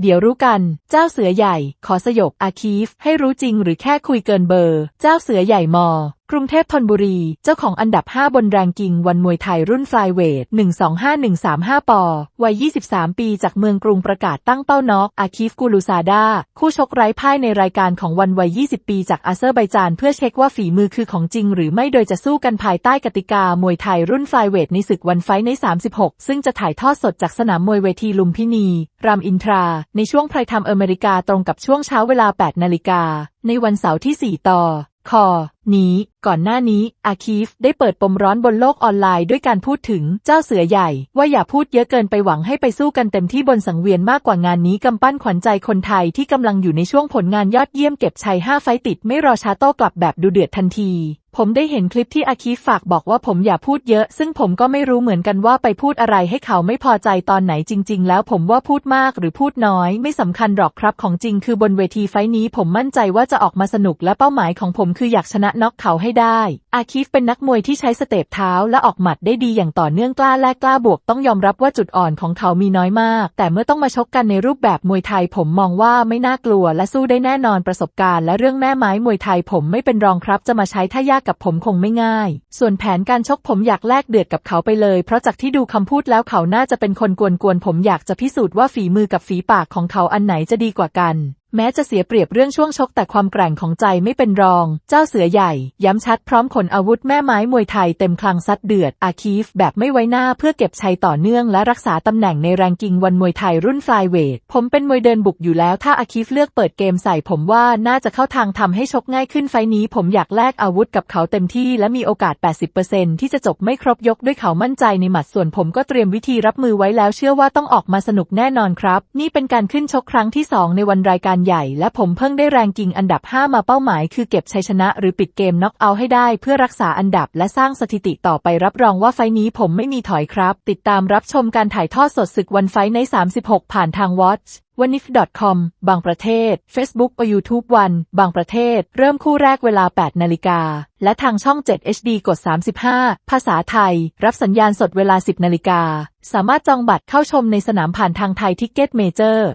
เดี๋ยวรู้กัน เจ้าเสือใหญ่ ขอสยบอาคีฟ ให้รู้จริงหรือแค่คุยเกินเบอร์ เจ้าเสือใหญ่มอ รุงเทพธนบุรี เจ้าของอันดับ 5 บนแรงกิงวันมวยไทยรุ่นฟลายเวท 125135 ปอ วัย 23 ปีจากเมืองกรุงประกาศตั้งเป้าน็อกอาคีฟกูลูซาดา คู่ชกไร้พ่ายในรายการของวันวัย 20 ปีจากอาเซอร์ไบจาน เพื่อเช็คว่าฝีมือคือของจริงหรือไม่โดยจะสู้กันภายใต้กติกามวยไทยรุ่นฟลายเวทในศึกวันไฟใน 36 ซึ่งจะถ่ายทอดสดจากสนามมวยเวทีลุมพินี รามอินทรา ในช่วงไพรทำอเมริกาตรงกับช่วงเช้าเวลา 8 นาฬิกา ในวันเสาร์ที่ 4 ต่อ คอ นี้ ก่อนหน้านี้ อาคีฟได้เปิดปมร้อนบนโลกออนไลน์ด้วยการพูดถึงเจ้าเสือใหญ่ ว่าอย่าพูดเยอะเกินไปหวังให้ไปสู้กันเต็มที่บนสังเวียนมากกว่างานนี้กำปั้นขวัญใจคนไทยที่กำลังอยู่ในช่วงผลงานยอดเยี่ยมเก็บชัย5ไฟติดไม่รอช้าโต้กลับแบบดูเดือดทันทีผมได้เห็นคลิปที่อาคีฟฝากบอกว่าผมอย่าพูดเยอะ ซึ่งผมก็ไม่รู้เหมือนกันว่าไปพูดอะไรให้เขาไม่พอใจตอนไหนจริง ๆ แล้วผมว่าพูดมากหรือพูดน้อย ไม่สำคัญหรอกครับของจริงคือบนเวทีไฟนี้ผมมั่นใจว่าจะออกมาสนุกและเป้าหมายของผมคืออยากชนะน็อกเขาให้ได้ อาคีฟเป็นนักมวยที่ใช้สเตปเท้าและออกหมัดได้ดีอย่างต่อเนื่องกล้าแลกกล้าบวกต้องยอมรับว่าจุดอ่อนของเขามีน้อยมาก แต่เมื่อต้องมาชกกันในรูปแบบมวยไทยผมมองว่าไม่น่ากลัวและสู้ได้แน่นอนประสบการณ์และเรื่องแม่ไม้มวยไทยผมไม่เป็นรองครับ จะมาใช้ท่ายากกับผมคงไม่ง่าย ส่วนแผนการชกผมอยากแลกเดือดกับเขาไปเลย เพราะจากที่ดูคำพูดแล้วเขาน่าจะเป็นคนกวนๆผมอยากจะพิสูจน์ว่าฝีมือกับฝีปากของเขาอันไหนจะดีกว่ากัน แม้จะเสียเปรียบเรื่องช่วงชกแต่ความแกร่งของใจไม่เป็นรอง เจ้าเสือใหญ่ ย้ำชัดพร้อมขนอาวุธแม่ไม้มวยไทยเต็มคลังซัดเดือด อาคีฟแบบไม่ไว้หน้าเพื่อเก็บชัยต่อเนื่องและรักษาตำแหน่งในแรงกิ้งวันมวยไทยรุ่นฟลายเวท ผมเป็นมวยเดินบุกอยู่แล้วถ้าอาคีฟเลือกเปิดเกมใส่ผมว่าน่าจะเข้าทางทำให้ชกง่ายขึ้นไฟนี้ผมอยากแลกอาวุธกับเขาเต็มที่และมีโอกาส 80%ที่จะจบไม่ครบยกด้วยเขามั่นใจในหมัดส่วนผมก็เตรียมวิธีรับมือไว้แล้วเชื่อว่าต้องออกมาสนุกแน่นอนครับ นี่เป็นการขึ้นชกครั้งที่สองในวันรายการใหญ่และผมเพิ่งได้แรงกิ่งอันดับ 5 มาเป้าหมายคือเก็บชัยชนะหรือปิดเกมน็อกเอาท์ให้ได้เพื่อรักษาอันดับและสร้างสถิติต่อไปรับรองว่าไฟนี้ผมไม่มีถอยครับ ติดตามรับชมการถ่ายทอดสดศึกวันไฟใน 36 ผ่านทางวอทวันนิฟ .com บางประเทศ Facebook or YouTube วัน บางประเทศ เริ่มคู่แรกเวลา 8 นาฬิกา และทางช่อง 7 HD กด 35 ภาษาไทย รับสัญญาณสดเวลา 10 นาฬิกา สามารถจองบัตรเข้าชมในสนามผ่านทางไทยทิกเก็ตเมเจอร์